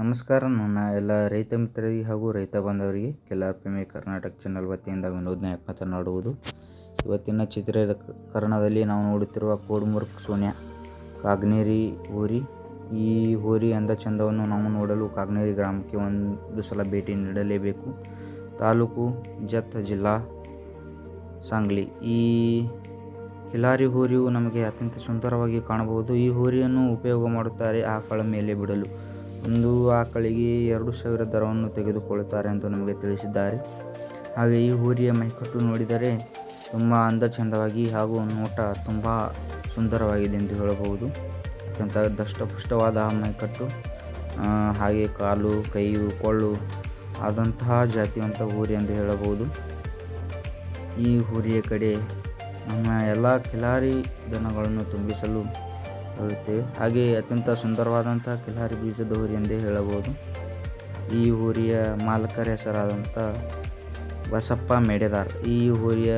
ನಮಸ್ಕಾರ, ನನ್ನ ಎಲ್ಲ ರೈತ ಮಿತ್ರರಿಗೆ ಹಾಗೂ ರೈತ ಬಾಂಧವರಿಗೆ ಕೆಲಾರ್ ಪ್ರೇಮಿ ಕರ್ನಾಟಕ ಚಾನಲ್ ವತಿಯಿಂದ ವಿನೋದ್ ನಾಯಕ್ ಮಾತನಾಡುವುದು. ಇವತ್ತಿನ ಚಿತ್ರೀಕರಣದಲ್ಲಿ ನಾವು ನೋಡುತ್ತಿರುವ ಕೋಡ್ಮುರ್ಕ್ ಸೋನ್ಯಾ, ಕಾಗ್ನೇರಿ ಹೋರಿ. ಈ ಹೋರಿ ಅಂದ ಚಂದವನ್ನು ನಾವು ನೋಡಲು ಕಾಗ್ನೇರಿ ಗ್ರಾಮಕ್ಕೆ ಒಂದು ಸಲ ಭೇಟಿ ನೀಡಲೇಬೇಕು. ತಾಲೂಕು ಜತ್ ಜಿಲ್ಲಾ ಸಾಂಗ್ಲಿ. ಈ ಕಿಲಾರಿ ಹೋರಿಯು ನಮಗೆ ಅತ್ಯಂತ ಸುಂದರವಾಗಿ ಕಾಣಬಹುದು. ಈ ಹೋರಿಯನ್ನು ಉಪಯೋಗ ಮಾಡುತ್ತಾರೆ ಆಕಳ ಮೇಲೆ ಬಿಡಲು. ಒಂದು ಆಕಳಿಗೆ ಎರಡು ಸಾವಿರ ದರವನ್ನು ತೆಗೆದುಕೊಳ್ಳುತ್ತಾರೆ ಎಂದು ನಮಗೆ ತಿಳಿಸಿದ್ದಾರೆ. ಹಾಗೆ ಈ ಹೋರಿಯ ಮೈಕಟ್ಟು ನೋಡಿದರೆ ತುಂಬ ಅಂದ ಚಂದವಾಗಿ ಹಾಗೂ ನೋಟ ತುಂಬ ಸುಂದರವಾಗಿದೆ ಎಂದು ಹೇಳಬಹುದು. ಅತ್ಯಂತ ದಷ್ಟಪುಷ್ಟವಾದ ಮೈಕಟ್ಟು ಹಾಗೆ ಕಾಲು, ಕೈಯು ಕೊಳ್ಳು ಆದಂತಹ ಜಾತಿವಂತ ಹೋರಿ ಎಂದು ಹೇಳಬಹುದು. ಈ ಹೂರಿಯ ಕಡೆ ನಮ್ಮ ಎಲ್ಲ ಕಿಲಾರಿ ದನಗಳನ್ನು ತುಂಬಿಸಲು ಹೇಳುತ್ತೇವೆ ಹಾಗೆ ಅತ್ಯಂತ ಸುಂದರವಾದಂಥ ಕಿಲಾರಿ ಬೀಜದ ಹೋರಿ ಎಂದೇ ಹೇಳಬಹುದು. ಈ ಊರಿಯ ಮಾಲಕರ ಹೆಸರಾದಂಥ ಬಸಪ್ಪ ಮೇಡೆದಾರ್. ಈ ಊರಿಯ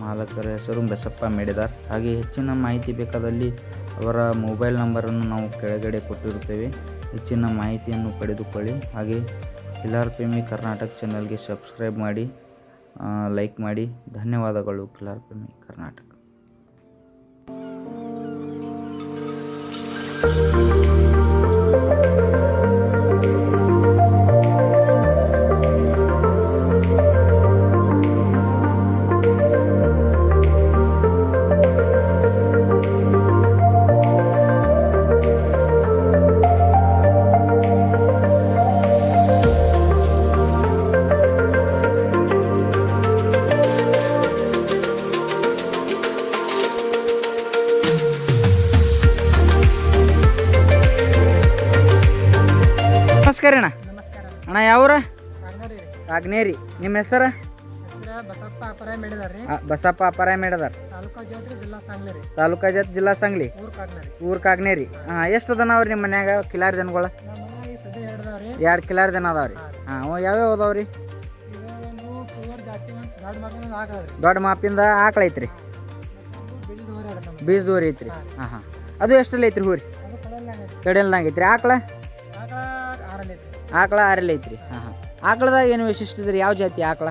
ಮಾಲಕರ ಹೆಸರು ಬಸಪ್ಪ ಮೇಡೆದಾರ್. ಹಾಗೆ ಹೆಚ್ಚಿನ ಮಾಹಿತಿ ಬೇಕಾದಲ್ಲಿ ಅವರ ಮೊಬೈಲ್ ನಂಬರನ್ನು ನಾವು ಕೆಳಗಡೆ ಕೊಟ್ಟಿರುತ್ತೇವೆ. ಹೆಚ್ಚಿನ ಮಾಹಿತಿಯನ್ನು ಪಡೆದುಕೊಳ್ಳಿ. ಹಾಗೆ ಕಿಲಾರ್ ಪ್ರೇಮಿ ಕರ್ನಾಟಕ ಚಾನಲ್ಗೆ ಸಬ್ಸ್ಕ್ರೈಬ್ ಮಾಡಿ ಲೈಕ್ ಮಾಡಿ. ಧನ್ಯವಾದಗಳು ಕಿಲಾರ್ ಪ್ರೇಮಿ ಕರ್ನಾಟಕ. ನಮಸ್ಕಾರ ಅಣ್ಣ. ಅಣ್ಣ ಯಾವ್ರ? ಆಗ್ನೇರಿ ನಿಮ್ಮ ಹೆಸರು? ಬಸಪ್ಪ ಅಪರಾಯ ಮೇಡಿದಾರ. ತಾಲೂಕಾ ಜಾತ್ರೆ ಜಿಲ್ಲಾ ಸಾಂಗ್ಲಿ. ರೀ ತಾಲೂಕಾ ಜತ್ ಜಿಲ್ಲಾ ಸಂಗ್ಲಿ? ಊರ್ ಕಾಗ್ನರಿ. ಹಾಂ ಎಷ್ಟು ದನ ಅವ್ರಿ ನಿಮ್ಮ ಮನ್ಯಾಗ ಕಿಲಾರಿ ದನಗಳು? ಎರಡು ಕಿಲಾರಿ ದನ ಅದಾವ್ರಿ ಹಾಂ. ಯಾವ್ಯಾವ ಅದಾವ್ರಿ ದೊಡ್ಡ ಮಾಪಿಂದ ಆಕಳ ಐತ್ರಿ. ಮತ್ತೊಂದು ದೋರಿ ಅದ ನಮ್ದು. ಬೀಜ ದೂರ ಐತ್ರಿ. ಹಾಂ. ಹಾಂ ಅದು ಎಷ್ಟಲ್ಲಿ ಐತ್ರಿ ಹೂರಿ? ಕಡೆಯಲ್ದಂಗೆ ಐತ್ರಿ. ಆಕಳ? ಆಕಳ ಆರಲ್ಲಿ ಐತ್ರಿ. ಹಾಂ ಹಾಂ. ಆಕಳದಾಗ ಏನು ವಿಶಿಷ್ಟ ಇದ್ರಿ? ಯಾವ ಜಾತಿ ಆಕಳ?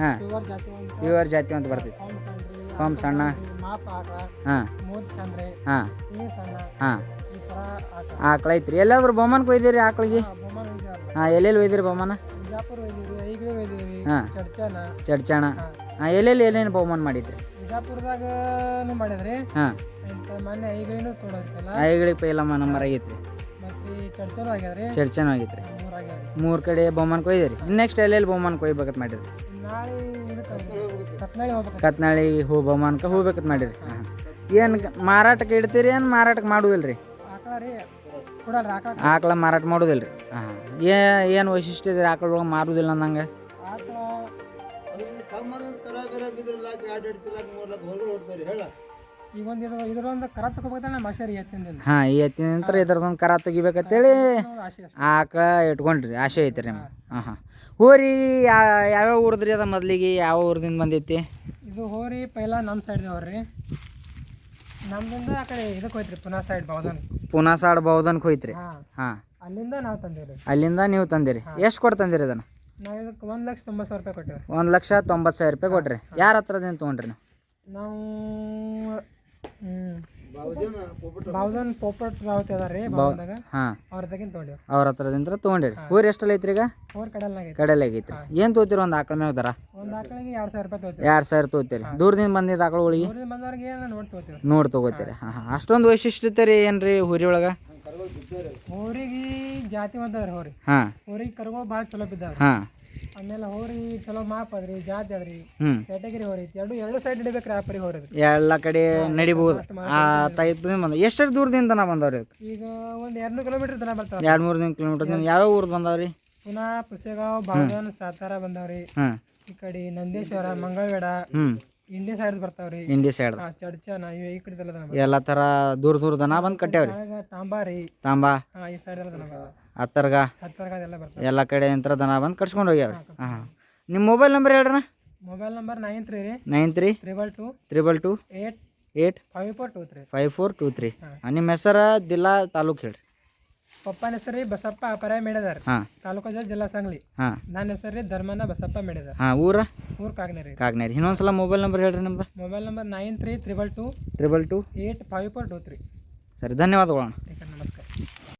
ಹಾಂ. ಪ್ಯೂರ್ ಜಾತಿ ಅಂತ. ಬರ್ತೈತಿ. ಫಾರ್ಮ್ ಸಣ್ಣ ಹಾಂ. ಹಾಂ. ಹಾಂ. ಆಕಳ. ಐತ್ರಿ. ಎಲ್ಲಾದ್ರೂ ಬೊಮ್ಮನ್ ಕೊಯ್ದಿರಿ ಆಕಳಿಗೆ? ಹಾಂ ಎಲ್ಲೆಲ್ಲಿ ಒಯ್ದಿರಿ ಬೊಮ್ಮನ? ಹಾಂ. ಚಡ್ಚಾಣ. ಹಾಂ. ಎಲ್ಲೆಲ್ಲಿ ಏನೇನು ಬಹುಮಾನ ಮಾಡಿದ್ರಿ? ಮಾಡಿದ್ರಿ. ಹಾಂ. ಐಗಳಿಗೆ ಪೈಲಮ್ಮ ನಂಬರ್ ಆಗೈತ್ರಿ ರೀ ಚರ್ಚನೂ ಆಗೈತ್ರಿ ಮೂರು ಆಗ್ಯಾದ್ರಿ ಮೂರು ಕಡೆ ಬಹುಮಾನ ಕೊಯ್ದಿರಿ. ನೆಕ್ಸ್ಟ್ ಎಲ್ಲೆಲ್ಲಿ ಬಹುಮಾನ ಕೊಯ್ಬೇಕಂತ ಮಾಡಿರಿ ನಾಳೆ ಇದಕ್ಕೆ ಕತ್ನಾಳಿ ಹೋಗ್ಬೇಕು ಕತ್ನಾಳಿ ಹೂ ಬಹುಮಾನಕ್ಕೆ ಹೋಗ್ಬೇಕಂತ ಮಾಡಿರಿ. ಹಾಂ. ಏನು ಮಾರಾಟಕ್ಕೆ ಇಡ್ತೀರಿ ಏನು ಮಾರಾಟಕ್ಕೆ ಮಾಡುವುದಿಲ್ಲ ರೀ ಆಕಳ ರೀ. ಕೊಡಲ್ರಿ ಆಕಳ. ಆಕಳ ಮಾರಾಟ ಮಾಡೋದಿಲ್ಲ ರೀ ಹಾಂ. ಏ ಏನು ವೈಶಿಷ್ಟ್ಯ ಇದೆ ಆಕಳ ಒಳಗೆ ಮಾರುದಿಲ್ಲ ಅಂದಂಗೆ ಆಕಳ ಈಗ ಒಂದು ಇದು ಇದ್ರೊಂದು ಕರ ತಗೋಬೇಕಂದ್ರೆ ನಮ್ಮ ಆಶೆ ರೀ ಹಾಂ ಈ ಎತ್ತಿನ ನಂತರ ಇದ್ರದೊಂದು ಕರ ತೆಗಿಬೇಕಂತೇಳಿ ಆಶೆ ಆಕಳ ಇಟ್ಕೊಂಡ್ರಿ ಆಶೆ ಐತ್ರಿ ನಿಮ್ಮ ಹಾಂ. ಹಾಂ ಹೋರಿ ಯಾವ ಯಾವ್ಯಾವ ಊರದ್ರಿ ಅದ ಮೊದಲಿಗೆ? ಯಾವ ಊರದಿಂದ ಬಂದೈತಿ? ಇದು ಹೋರಿ ಪೈಲ ನಮ್ಮ ಸೈಡ್ ಅವ್ರಿ ನಮ್ದಿಂದ ಆ ಕಡೆ ಇದಕ್ಕೆ ಹೋಯ್ತ್ರಿ ಪುನಾ ಸೈಡ್ ಬೌದನ್. ಪುನಾ ಸಾಡ್ ಬೌದನ್ಗೆ ಹೋಯ್ತ್ರಿ? ಹಾಂ. ಅಲ್ಲಿಂದ ನಾವು ತಂದಿರಿ ಅಲ್ಲಿಂದ ನೀವು ತಂದಿರಿ? ಎಷ್ಟು ಕೊಡ್ತಂದಿರಿ ತಂದಿರಿ ಅದನ್ನು? ನಾವು ಇದಕ್ಕೆ ಒಂದು ಲಕ್ಷ ತೊಂಬತ್ತು ಸಾವಿರ ರೂಪಾಯಿ ಕೊಟ್ಟೇವ್ರಿ. ಒಂದು ಲಕ್ಷ ತೊಂಬತ್ತು ಸಾವಿರ ರೂಪಾಯಿ ಕೊಟ್ರಿ. ಯಾರ ಹತ್ರದಿಂದ ತೊಗೊಂಡ್ರಿ ನಾವು? ನಾವು ಬಾವುದನ್ ಪೋಪಟ್ ರಾವತ್ ಅದಾರ ರೀ ಬಾವುದಾಗ ಹಾಂ. ಅವ್ರ ತಗಿನ್ ತೊಗೊಂಡೇವ್ರಿ. ಅವ್ರ ಹತ್ರದಿಂದ ತೊಗೊಂಡಿರಿ ಊರು ಎಷ್ಟಲ್ಲ ಐತ್ರಿ ಈಗ? ಅವ್ರ ಕಡೆಲ್ನಾಗೈತಿ ಕಡೆಯಲ್ಲಿ ಆಗೈತ್ರಿ ಏನು ತೋತಿರಿ ಒಂದು ಆಕಳ ಮೇಲೆ ದರ? ಒಂದು ಆಕಳಿಗೆ ಎರಡು ಸಾವಿರ ರೂಪಾಯಿ ತೊಗೋತೀವಿ ಎರಡು ಸಾವಿರ ತೊಗೋತೀರಿ ದೂರದಿಂದ ಬಂದಿದ್ದು ಆಕಳುಗಳಿಗೆ ಊರಿಂದ ಬಂದವ್ರಿಗೆ ಏನು ನೋಡಿ ತೊಗೋತೀವಿ ನೋಡಿ ತೊಗೋತೀರಿ. ಹಾಂ ಹಾಂ. ಅಷ್ಟೊಂದು ವೈಶಿಷ್ಟ್ಯತೆ ರೀ ಏನು ರೀ ಹುರಿ ಒಳಗೆ ಊರಿಗೆ ಜಾತಿ ಒಂದದ್ರಿ ಹೋರಿ. ಹಾಂ. ಊರಿಗೆ ಕರ್ಗೋ ಭಾಳ ಚಲೋ ಬಿದ್ದಾವ್ರಿ. ಹಾಂ. ಆಮೇಲೆ ಹೋರಿ ಚಲೋ ಮಾಪ್ ಅದ್ರಿ ಜಾತಿ ಅದ್ರಿ ಹ್ಞೂ ಕ್ಯಾಟಗಿರಿ ಹೋರಿ ಐತಿ ಎರಡು ಎರಡು ಸೈಡ್ ಹಿಡಿಬೇಕ್ರಿ ಆಪರಿ ಹೋರಿದ್ರಿ ಎಲ್ಲ ಕಡೆ ನಡಿಬಹುದು ಆ ಟೈಪ್ ಬಂದ ಎಷ್ಟು ದೂರದಿಂದ ನಾ ಬಂದವ್ರಿ ಈಗ ಒಂದು ಎರಡು ಕಿಲೋಮೀಟರ್ ತನ ಬರ್ತಾವ ಎರಡು ಮೂರು ದಿನ ಕಿಲೋಮೀಟರ್ ಯಾವ ಊರ್ದು ಬಂದವ್ರಿ? ಪುನಃ ಪುಸೆಗಾವ್ ಬಾಗನ್ ಸಾತಾರ ಬಂದಾವ್ರಿ. ಹಾಂ ಈ ಕಡೆ ನಂದೇಶ್ವರ ಮಂಗಳವೇಡ ಹ್ಮ್. ಇಂಡಿಯಾ ಸೈಡ್ ಬರ್ತಾವ್ರಿ. ಇಂಡಿ ಸೈಡ್ ಆ, ಚಡ್ಚನ ಇವು ಈ ಕಡೆ ಎಲ್ಲ ಎಲ್ಲ ಥರ ದೂರ ದೂರ ದನ ಬಂದು ಕಟ್ಟ್ಯಾವ್ರಿ ತಾಂಬಾರಿ ತಾಂಬಾ ಈ ಸೈಡ್ ಎಲ್ಲ ಬರ್ತಾವ. ಹತ್ತರ್ಗ? ಹತ್ತರ್ಗ ಅದೆಲ್ಲ ಬರ್ತಾವ ಎಲ್ಲ ಕಡೆ ಯಂತ್ರ ದನ ಬಂದು ಕಟ್ಸ್ಕೊಂಡು ಹೋಗ್ಯಾವ ಹಾಂ ನಿಮ್ಮ ಮೊಬೈಲ್ ನಂಬರ್ ಹೇಳ್ರಿ ಮೊಬೈಲ್ ನಂಬರ್ ನೈನ್ ತ್ರೀ ರೀ. Nine three triple two triple two eight eight five four two three five four two three. ನಿಮ್ಮ ಹೆಸರು ದಿಲ್ಲಾ ತಾಲೂಕು ಹೇಳ್ರಿ. ಪಪ್ಪನ ಹೆಸರು ರೀ ಬಸಪ್ಪ ಅಪರಾಯ ಮೇಡದಾರ. ಹಾಂ. ತಾಲೂಕು ಜಲ್ ಜಿಲ್ಲಾ ಸಂಗ್ಲಿ. ಹಾಂ. ನನ್ನ ಹೆಸರು ರೀ ಧರ್ಮನ ಬಸಪ್ಪ ಮೇಡದಾರ. ಹಾಂ ಊರ? ಊರ ಕಾಗ್ನೇರಿ ಕಾಗ್ನೇರಿ ಇನ್ನೊಂದ್ಸಲ ಮೊಬೈಲ್ ನಂಬರ್ ಹೇಳ್ರಿ ನಿಮ್ದು. Mobile number nine three triple two triple two eight five four two three ಸರಿ ಧನ್ಯವಾದಗಳು ಟೇಕನ್